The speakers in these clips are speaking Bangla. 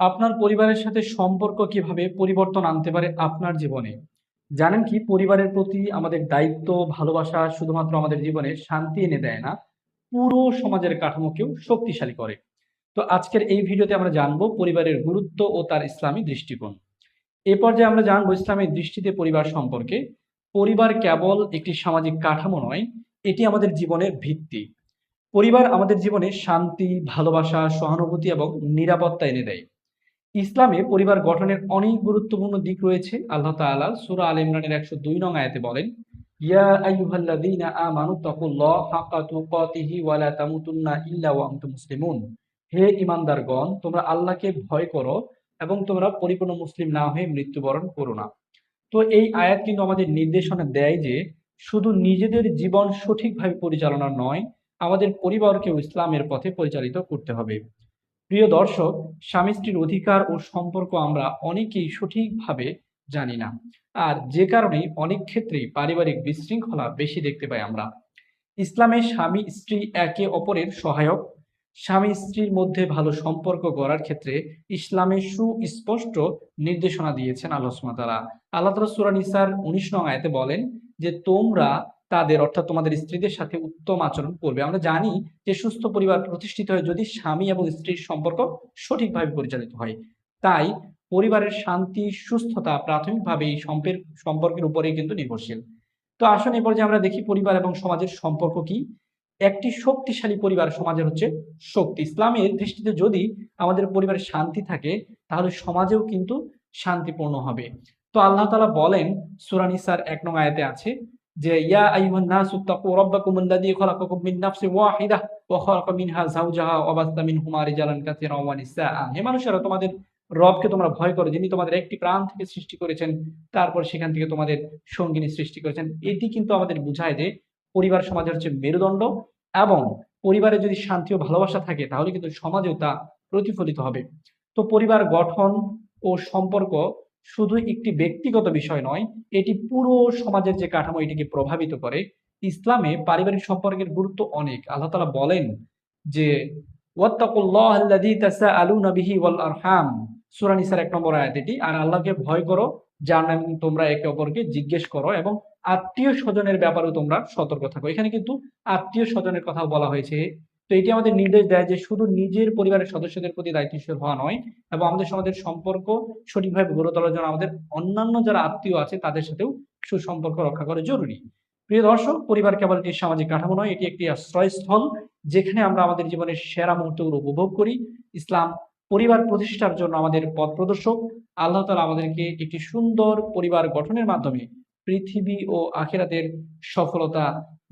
আপনার পরিবারের সাথে সম্পর্ক কীভাবে পরিবর্তন আনতে পারে আপনার জীবনে? জানেন কি পরিবারের প্রতি আমাদের দায়িত্ব, ভালোবাসা শুধুমাত্র আমাদের জীবনে শান্তি এনে দেয় না, পুরো সমাজের কাঠামোকেও শক্তিশালী করে। তো আজকের এই ভিডিওতে আমরা জানব পরিবারের গুরুত্ব ও তার ইসলামী দৃষ্টিকোণ। এ পর্যায়ে আমরা জানব ইসলামের দৃষ্টিতে পরিবার সম্পর্কে। পরিবার কেবল একটি সামাজিক কাঠামো নয়, এটি আমাদের জীবনের ভিত্তি। পরিবার আমাদের জীবনে শান্তি, ভালোবাসা, সহানুভূতি এবং নিরাপত্তা এনে দেয়। ইসলামে পরিবার গঠনের অনেক গুরুত্বপূর্ণ দিক রয়েছে। আল্লাহ তাআলা সূরা আল ইমরানের ১০২ নং আয়াতে বলেন, ইয়া আইয়ুহাল্লাযীনা আমানু তাকুল্লাহ। হে ঈমানদারগণ, তোমরা আল্লাহকে ভয় করো এবং তোমরা পরিপূর্ণ মুসলিম না হয়ে মৃত্যুবরণ করো না। তো এই আয়াত কিন্তু আমাদের নির্দেশনা দেয় যে শুধু নিজেদের জীবন সঠিকভাবে পরিচালনা নয়, আমাদের পরিবারকেও ইসলামের পথে পরিচালিত করতে হবে। প্রিয় দর্শক, স্বামী-স্ত্রীর অধিকার ও সম্পর্ক আমরা অনেকেই সঠিকভাবে জানি না। আর যে কারণে অনেক ক্ষেত্রেই পারিবারিক বিশৃঙ্খলা বেশি দেখতে পাই আমরা। ইসলামে স্বামী-স্ত্রী একে অপরের সহায়ক। স্বামী-স্ত্রীর মধ্যে ভালো সম্পর্ক গড়ার ক্ষেত্রে ইসলামে সুস্পষ্ট নির্দেশনা দিয়েছেন আল্লাহ তাআলা। আল্লাহ তাআলা সূরা নিসার ১৯ নং আয়াতে বলেন যে, তোমরা তাদের অর্থাৎ তোমাদের স্ত্রীদের সাথে উত্তম আচরণ করবে। আমরা জানি যে সুস্থ পরিবার প্রতিষ্ঠিত হয় যদি স্বামী এবং স্ত্রীর সম্পর্ক সঠিকভাবে পরিচালিত হয়। তাই পরিবারের শান্তি, সুস্থতা প্রাথমিকভাবে এই সম্পের সম্পর্কের উপরেই কিন্তু নির্ভরশীল। তো আসুন এ পর্যায়ে আমরা দেখি পরিবার এবং সমাজের সম্পর্ক কি? একটি শক্তিশালী পরিবার সমাজের হচ্ছে শক্তি। ইসলামের দৃষ্টিতে যদি আমাদের পরিবারে শান্তি থাকে তাহলে সমাজেও কিন্তু শান্তিপূর্ণ হবে। তো আল্লাহ তালা বলেন সূরা নিসার ১ নং আয়াতে আছে যে, ইয়া আইয়ুহান নাসু ইত্তাকু রাব্বাকুমুল্লাযী খালাকাকুম মিন নাফসিন ওয়াহিদাহ ওয়া খালাকা মিনহা যাওজাহা ওয়া বাসসা মিনহুমা রিজালান কাসীরান ওয়া নিসাআ। হে মানুষেরা তোমাদের রবকে তোমরা ভয় করো যিনি তোমাদের একটি প্রাণ থেকে সৃষ্টি করেছেন, তারপর সেখান থেকে তোমাদের সঙ্গিনী সৃষ্টি করেছেন। এটি কিন্তু আমাদের বুঝায় যে পরিবার সমাজের হচ্ছে মেরুদণ্ড এবং পরিবারে যদি শান্তি ও ভালোবাসা থাকে তাহলে কিন্তু সমাজেও তা প্রতিফলিত হবে। তো পরিবার গঠন ও সম্পর্ক শুধু একটি ব্যক্তিগত বিষয় নয়, এটি পুরো সমাজের যে কাঠামো এটিকে প্রভাবিত করে। ইসলামে পারিবারিক সম্পর্কের গুরুত্ব অনেক। আল্লাহ তালা বলেন যে, ওয়াত্তাকুল্লাহাল্লাযী তাসাআলুনা বিহি ওয়াল আরহাম সূরা নিসার ১ নম্বর আয়াত এটি। আর আল্লাহকে ভয় করো যার নামে তোমরা একে অপরকে জিজ্ঞেস করো এবং আত্মীয়-স্বজনের ব্যাপারেও তোমরা সতর্ক থাকো। এখানে কিন্তু আত্মীয়-স্বজনের কথাও বলা হয়েছে। তো এটি আমাদের নির্দেশ দেয় যে শুধু নিজের পরিবারের সদস্যদের প্রতি দায়িত্বশীল হওয়া নয় এবং আমাদের সমাজের সম্পর্ক সঠিকভাবে গড়ে তোলার জন্য আমাদের অন্যান্য যারা আত্মীয় আছে তাদের সাথেও সুসম্পর্ক রক্ষা করা জরুরি। প্রিয় দর্শক, পরিবার কেবল একটি সামাজিক কাঠামো নয়, এটি একটি আশ্রয়স্থল যেখানে আমরা আমাদের জীবনের সেরা মুহূর্তগুলো উপভোগ করি। ইসলাম পরিবার প্রতিষ্ঠার জন্য আমাদের পথ প্রদর্শক। আল্লাহ তালা আমাদেরকে একটি সুন্দর পরিবার গঠনের মাধ্যমে পৃথিবী ও আখিরাতের সফলতা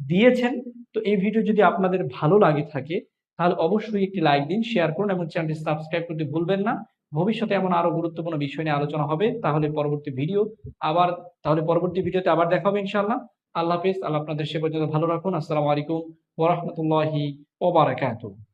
দিয়েছেন। তো এই ভিডিও যদি আপনাদের ভালো লাগে থাকে তাহলে অবশ্যই একটি লাইক দিন, শেয়ার করুন এবং চ্যানেলটি সাবস্ক্রাইব করতে ভুলবেন না। ভবিষ্যতে এমন আরও গুরুত্বপূর্ণ বিষয় নিয়ে আলোচনা হবে। তাহলে পরবর্তী ভিডিও আবার তাহলে পরবর্তী ভিডিওতে আবার দেখা হবে ইনশাআল্লাহ। আল্লাহ হাফিজ আল্লাহ আপনাদের সে পর্যন্ত ভালো রাখুন। আসসালামু আলাইকুম ওরহমতুল্লাহি রাহমাতুল্লাহি ওয়া বারাকাতুহু।